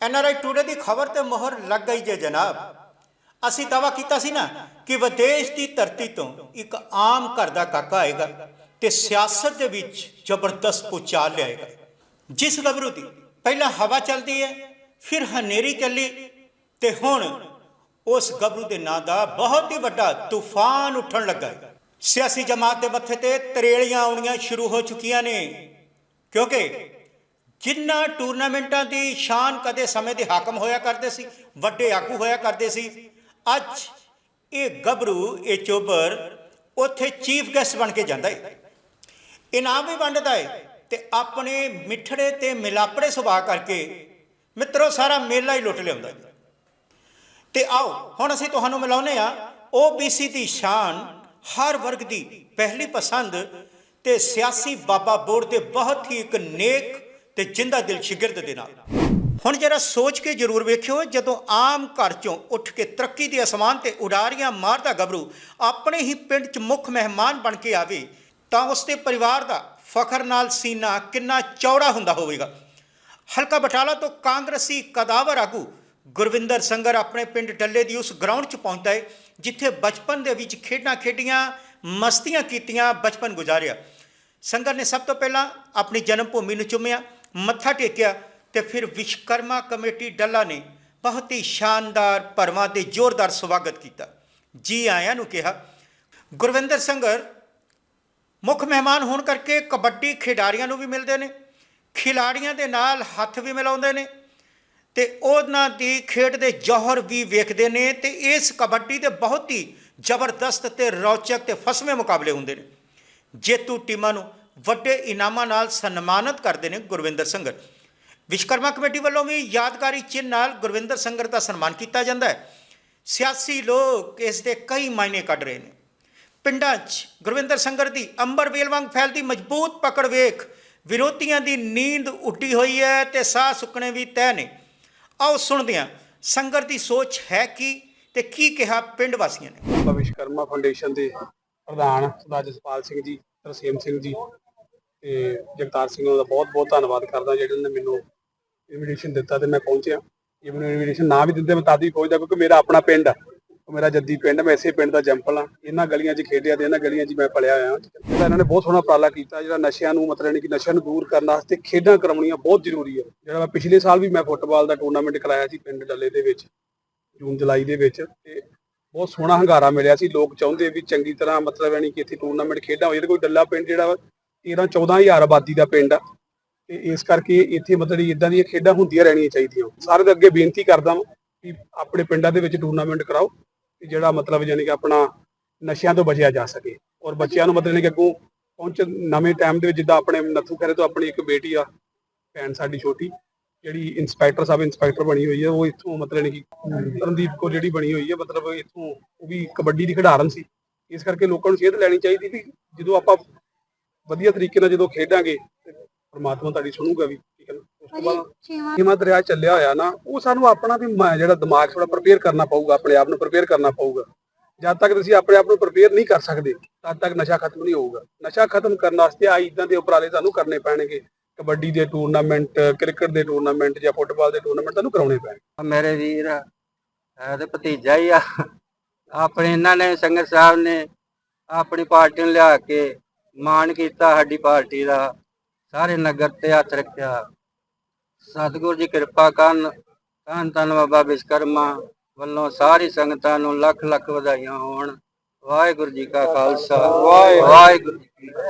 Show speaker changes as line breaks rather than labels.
NRI today ਦੀ ਖਬਰ ਤੇ ਮੋਹਰ ਲੱਗ ਗਈ ਜੇ ਜਨਾਬ। ਅਸੀਂ ਦਾਵਾ ਕੀਤਾ ਸੀ ਨਾ ਕਿ ਵਿਦੇਸ਼ ਦੀ ਧਰਤੀ ਤੋਂ ਇੱਕ ਆਮ ਘਰ ਦਾ ਕਾਕਾ ਆਏਗਾ ਤੇ ਸਿਆਸਤ ਦੇ ਵਿੱਚ ਜ਼ਬਰਦਸਤ ਪੁਚਾਲ ਲਿਆਏਗਾ। ਜਿਸ ਗੱਭਰੂ ਦੀ ਪਹਿਲਾਂ ਹਵਾ ਚੱਲਦੀ ਹੈ, ਫਿਰ ਹਨੇਰੀ ਚੱਲੀ ਤੇ ਹੁਣ ਉਸ ਗੱਭਰੂ ਦੇ ਨਾਂ ਦਾ ਬਹੁਤ ਹੀ ਵੱਡਾ ਤੂਫਾਨ ਉੱਠਣ ਲੱਗਾ ਹੈ। ਸਿਆਸੀ ਜਮਾਤ ਦੇ ਮੱਥੇ ਤੇ ਤਰੇਲੀਆਂ ਆਉਣੀਆਂ ਸ਼ੁਰੂ ਹੋ ਚੁੱਕੀਆਂ ਨੇ, ਕਿਉਂਕਿ ਜਿਨ੍ਹਾਂ ਟੂਰਨਾਮੈਂਟਾਂ ਦੀ ਸ਼ਾਨ ਕਦੇ ਸਮੇਂ ਦੇ ਹਾਕਮ ਹੋਇਆ ਕਰਦੇ ਸੀ, ਵੱਡੇ ਆਗੂ ਹੋਇਆ ਕਰਦੇ ਸੀ। ਅੱਜ ਇਹ ਗੱਭਰੂ, ਇਹ ਚੋਬਰ ਉੱਥੇ ਚੀਫ ਗੈਸਟ ਬਣ ਕੇ ਜਾਂਦਾ ਹੈ। ਇਨਾਮ ਵੀ ਵੰਡਦਾ ਹੈ ਤੇ ਆਪਣੇ ਮਿੱਠੜੇ ਤੇ ਮਿਲਾਪੜੇ ਸੁਭਾਅ ਕਰਕੇ ਮਿੱਤਰੋ, ਸਾਰਾ ਮੇਲਾ ਹੀ ਲੁੱਟ ਲਿਆਉਂਦਾ ਹੈ। ਤੇ ਆਓ, ਹੁਣ ਅਸੀਂ ਤੁਹਾਨੂੰ ਮਿਲਾਉਨੇ ਆ OBC ਦੀ ਸ਼ਾਨ, ਹਰ ਵਰਗ ਦੀ ਪਹਿਲੀ ਪਸੰਦ ਤੇ ਸਿਆਸੀ ਬਾਬਾ ਬੋਰਡ ਦੇ ਬਹੁਤ ਹੀ ਇੱਕ ਨੇਕ ਤੇ ਜਿੰਦਾ ਦਿਲ ਸ਼ਿਗਰਦ ਦੇ ਨਾਲ। ਹੁਣ ਜਰਾ ਸੋਚ ਕੇ ਜ਼ਰੂਰ ਵੇਖਿਓ, ਜਦੋਂ ਆਮ ਘਰ ਚੋਂ ਉੱਠ ਕੇ ਤਰੱਕੀ ਦੇ ਅਸਮਾਨ ਤੇ ਉਡਾਰੀਆਂ ਮਾਰਦਾ ਗੱਭਰੂ ਆਪਣੇ ਹੀ ਪਿੰਡ 'ਚ ਮੁੱਖ ਮਹਿਮਾਨ ਬਣ ਕੇ ਆਵੇ, ਤਾਂ ਉਸ ਦੇ ਪਰਿਵਾਰ ਦਾ ਫਖਰ ਨਾਲ ਸੀਨਾ ਕਿੰਨਾ ਚੌੜਾ ਹੁੰਦਾ ਹੋਵੇਗਾ। ਹਲਕਾ ਬਟਾਲਾ ਤੋਂ ਕਾਂਗਰਸੀ ਕਦਾਵਰ ਆਗੂ ਗੁਰਵਿੰਦਰ ਸੰਗਰ ਆਪਣੇ ਪਿੰਡ ਡੱਲੇ ਦੀ ਉਸ ਗਰਾਊਂਡ 'ਚ ਪਹੁੰਚਦਾ ਹੈ ਜਿੱਥੇ ਬਚਪਨ ਦੇ ਵਿੱਚ ਖੇਡਾਂ ਖੇਡੀਆਂ, ਮਸਤੀਆਂ ਕੀਤੀਆਂ ਬਚਪਨ ਗੁਜ਼ਾਰਿਆ। ਸੰਗਰ ਨੇ ਸਭ ਤੋਂ ਪਹਿਲਾਂ ਆਪਣੀ ਜਨਮ ਭੂਮੀ ਨੂੰ ਚੁੰਮਿਆ ਮੱਥਾ ਟੇਕਿਆ ਤੇ ਫਿਰ ਵਿਸ਼ਕਰਮਾ ਕਮੇਟੀ ਡੱਲਾ ਨੇ ਬਹੁਤ ਹੀ ਸ਼ਾਨਦਾਰ ਭਰਵਾਂ ਤੇ ਜ਼ੋਰਦਾਰ ਸਵਾਗਤ ਕੀਤਾ। ਜੀ ਆਇਆਂ ਨੂੰ ਕਿਹਾ, ਗੁਰਵਿੰਦਰ ਸੰਗਰ, ਮੁੱਖ ਮਹਿਮਾਨ ਹੋਣ ਕਰਕੇ ਕਬੱਡੀ ਖਿਡਾਰੀਆਂ ਨੂੰ ਵੀ ਮਿਲਦੇ ਨੇ ਖਿਲਾੜੀਆਂ ਦੇ ਨਾਲ ਹੱਥ ਵੀ ਮਿਲਾਉਂਦੇ ਨੇ ਤੇ ਉਹਨਾਂ ਦੀ ਖੇਡ ਦੇ ਜੋਹਰ ਵੀ ਵੇਖਦੇ ਨੇ ਤੇ ਇਸ ਕਬੱਡੀ ਦੇ ਬਹੁਤ ਹੀ ਜ਼ਬਰਦਸਤ ਤੇ ਰੌਚਕ ਤੇ ਫਸਵੇਂ ਮੁਕਾਬਲੇ ਹੁੰਦੇ ਨੇ। ਜੇਤੂ ਟੀਮਾਂ ਨੂੰ ਵੱਡੇ ਇਨਾਮਾਂ ਨਾਲ ਸਨਮਾਨਿਤ ਕਰਦੇ ਨੇ ਗੁਰਵਿੰਦਰ ਸੰਗਰ ਵਿਸ਼ਕਰਮਾ ਕਮੇਟੀ ਵੱਲੋਂ ਵੀ ਯਾਦਗਾਰੀ ਚਿੰਨ੍ਹ ਨਾਲ ਗੁਰਵਿੰਦਰ ਸੰਗਰ ਦਾ ਸਨਮਾਨ ਕੀਤਾ ਜਾਂਦਾ ਹੈ। ਸਿਆਸੀ ਲੋਕ ਇਸ ਦੇ ਕਈ ਮਾਇਨੇ ਕੱਢ ਰਹੇ ਨੇ। ਪਿੰਡਾਂ 'ਚ ਗੁਰਵਿੰਦਰ ਸੰਗਰ ਦੀ ਅੰਬਰ ਵੇਲ ਵਾਂਗ ਫੈਲਦੀ ਮਜ਼ਬੂਤ ਪਕੜ ਵੇਖ ਵਿਰੋਧੀਆਂ ਦੀ ਨੀਂਦ ਉੱਡੀ ਹੋਈ ਹੈ ਤੇ ਸਾਹ ਸੁੱਕਣੇ ਵੀ ਤੈਅ ਨੇ। ਆਓ ਸੁਣਦੇ ਹਾਂ ਸੰਗਰ ਦੀ ਸੋਚ ਹੈ ਕੀ ਤੇ ਕੀ ਕਿਹਾ ਪਿੰਡ ਵਾਸੀਆਂ ਨੇ?
ਵਿਸ਼ਕਰਮਾ ਫਾਊਂਡੇਸ਼ਨ ਦੇ ਪ੍ਰਧਾਨ ਸਰਦਾਰ ਜਸਪਾਲ ਸਿੰਘ ਜੀ, ਤਰਸੇਮ ਸਿੰਘ ਜੀ ਤੇ ਜਗਤਾਰ ਸਿੰਘ ਦਾ ਬਹੁਤ ਬਹੁਤ ਧੰਨਵਾਦ ਕਰਦਾ, ਜਿਹੜੇ ਨੇ ਮੈਨੂੰ ਇਨਵੀਟੇਸ਼ਨ ਦਿੱਤਾ ਤੇ ਮੈਂ ਪਹੁੰਚਿਆ। ਇਹ ਮੈਨੂੰ ਇਨਵੀਟੇਸ਼ਨ ਨਾ ਵੀ ਦਿੰਦੇ, ਮੈਂ ਤਦ ਵੀ ਪਹੁੰਚਦਾ, ਕਿਉਂਕਿ ਮੇਰਾ ਆਪਣਾ ਪਿੰਡ ਆ। ਮੇਰਾ ਜੱਦੀ ਪਿੰਡ ਮੈਂ ਇਸੇ ਪਿੰਡ ਦਾ ਜੰਪਲ ਆ। ਇਹਨਾਂ ਗਲੀਆਂ 'ਚ ਖੇਡਿਆ ਤੇ ਇਹਨਾਂ ਗਲੀਆਂ 'ਚ ਮੈਂ ਪਲਿਆ ਹੋਇਆ ਜਿਹੜਾ ਇਹਨਾਂ ਨੇ ਬਹੁਤ ਸੋਹਣਾ ਉਪਰਾਲਾ ਕੀਤਾ, ਜਿਹੜਾ ਨਸ਼ਿਆਂ ਨੂੰ, ਮਤਲਬ ਯਾਨੀ ਕਿ ਨਸ਼ਿਆਂ ਨੂੰ ਦੂਰ ਕਰਨ ਵਾਸਤੇ ਖੇਡਾਂ ਕਰਾਉਣੀਆਂ ਬਹੁਤ ਜ਼ਰੂਰੀ ਹੈ ਜਿਹੜਾ ਮੈਂ ਪਿਛਲੇ ਸਾਲ ਵੀ ਮੈਂ ਫੁੱਟਬਾਲ ਦਾ ਟੂਰਨਾਮੈਂਟ ਕਰਾਇਆ ਸੀ ਪਿੰਡ ਡੱਲੇ ਦੇ ਵਿੱਚ, ਜੂਨ, ਜੁਲਾਈ ਦੇ ਵਿੱਚ। ਤੇ ਬਹੁਤ ਸੋਹਣਾ ਹੰਗਾਰਾ ਮਿਲਿਆ ਸੀ। ਲੋਕ ਚਾਹੁੰਦੇ ਵੀ ਚੰਗੀ ਤਰ੍ਹਾਂ, ਮਤਲਬ ਯਾਨੀ ਕਿ ਇੱਥੇ ਟੂਰਨਾਮੈਂਟ ਖੇਡਾਂ ਹੋ ਜਿਹੜੇ ਕੋਈ ਡੱਲਾ ਪਿੰਡ ਜਿਹੜਾ ਵਾ 13 14000 ਆਬਾਦੀ ਦਾ ਪਿੰਡ ਆ। ਤੇ ਇਸ ਕਰਕੇ ਇੱਥੇ ਮਤਲਬ ਇਦਾਂ ਦੀਆਂ ਖੇਡਾਂ ਹੁੰਦੀਆਂ ਰਹਿਣੀਆਂ ਚਾਹੀਦੀਆਂ। ਸਾਰੇ ਦੇ ਅੱਗੇ ਬੇਨਤੀ ਕਰਦਾ ਹਾਂ ਕਿ ਆਪਣੇ ਪਿੰਡਾਂ ਦੇ ਵਿੱਚ ਟੂਰਨਾਮੈਂਟ ਕਰਾਓ ਤੇ ਜਿਹੜਾ ਮਤਲਬ ਯਾਨੀ ਕਿ ਆਪਣਾ ਨਸ਼ਿਆਂ ਤੋਂ ਬਚਿਆ ਜਾ ਸਕੇ। ਔਰ ਬੱਚਿਆਂ ਨੂੰ ਮਤਲਬ ਕਿ ਅੱਗੋਂ ਪਹੁੰਚ ਨਵੇਂ ਟਾਈਮ ਦੇ ਵਿੱਚ ਜਿੱਦਾਂ ਆਪਣੇ ਨੱਥੂ ਖੈਰੇ ਤੋਂ ਆਪਣੀ ਇੱਕ ਬੇਟੀ ਆ, ਭੈਣ ਸਾਡੀ ਛੋਟੀ, ਜਿਹੜੀ ਇੰਸਪੈਕਟਰ ਸਾਹਿਬ ਇੰਸਪੈਕਟਰ ਬਣੀ ਹੋਈ ਹੈ ਉਹ ਇੱਥੋਂ ਮਤਲਬ ਯਾਨੀ ਕਿ ਰਣਦੀਪ ਕੋ ਜਿਹੜੀ ਬਣੀ ਹੋਈ ਹੈ ਮਤਲਬ ਇੱਥੋਂ ਉਹ ਵੀ ਕਬੱਡੀ ਦੀ ਖਿਡਾਰਨ ਸੀ। ਇਸ ਕਰਕੇ ਲੋਕਾਂ ਨੂੰ ਸੇਧ ਲੈਣੀ ਚਾਹੀਦੀ ਵੀ ਜਦੋਂ ਆਪਾਂ ਵਧੀਆ ਤਰੀਕੇ ਨਾਲ ਜਦੋਂ ਖੇਡਾਂਗੇ ਪ੍ਰਮਾਤਮਾ ਤੁਹਾਡੀ ਸੁਣੂਗਾ ਵੀ ਠੀਕ ਹੈ ਨਾ? ਉਸ ਤੋਂ ਬਾਅਦ ਹਿਮਾ ਦਰਿਆ ਚੱਲਿਆ ਹੋਇਆ ਨਾ ਉਹ ਸਾਨੂੰ ਆਪਣਾ ਵੀ ਮ- ਜਿਹੜਾ ਦਿਮਾਗ ਥੋੜਾ ਪ੍ਰਪੇਅਰ ਕਰਨਾ ਪਊਗਾ ਆਪਣੇ ਆਪ ਨੂੰ ਪ੍ਰਪੇਅਰ ਕਰਨਾ ਪਊਗਾ। ਜਦ ਤੱਕ ਤੁਸੀਂ ਆਪਣੇ ਆਪ ਨੂੰ ਪ੍ਰਪੇਅਰ ਨਹੀਂ ਕਰ ਸਕਦੇ ਤਦ ਤੱਕ ਨਸ਼ਾ ਖਤਮ ਨਹੀਂ ਹੋਊਗਾ। ਨਸ਼ਾ ਖਤਮ ਕਰਨ ਵਾਸਤੇ ਆ ਇਦਾਂ ਦੇ ਉਪਰਾਲੇ ਤੁਹਾਨੂੰ ਕਰਨੇ ਪੈਣਗੇ। ਕਬੱਡੀ ਦੇ ਟੂਰਨਾਮੈਂਟ ਕ੍ਰਿਕਟ ਦੇ ਟੂਰਨਾਮੈਂਟ ਜਾਂ ਫੁੱਟਬਾਲ ਦੇ ਟੂਰਨਾਮੈਂਟ ਤੁਹਾਨੂੰ ਕਰਾਉਣੇ ਪੈਣਗੇ।
ਮੇਰੇ ਵੀਰ ਤੇ ਭਤੀਜਾ ਹੀ ਆ। ਆਪਣੇ ਇਹਨਾਂ ਨੇ ਸੰਗਤ ਸਾਹਿਬ ਨੇ ਆਪਣੀ ਪਾਰਟੀ ਨੂੰ ਲਿਆ ਕੇ ਮਾਣ ਕੀਤਾ ਸਾਡੀ ਪਾਰਟੀ ਦਾ ਸਾਰੇ ਨਗਰ ਤੇ ਹੱਥ ਰੱਖਿਆ। ਸਤਿਗੁਰੂ ਜੀ ਕਿਰਪਾ ਕਰਨ ਧੰਨ ਧੰਨ ਬਾਬਾ ਵਿਸ਼ਕਰਮਾ ਵੱਲੋਂ ਸਾਰੀ ਸੰਗਤਾਂ ਨੂੰ ਲੱਖ ਲੱਖ ਵਧਾਈਆਂ ਹੋਣ। ਵਾਹਿਗੁਰੂ ਜੀ ਕਾ ਖਾਲਸਾ। ਵਾਹਿਗੁਰੂ। ਜੀ ਕੀ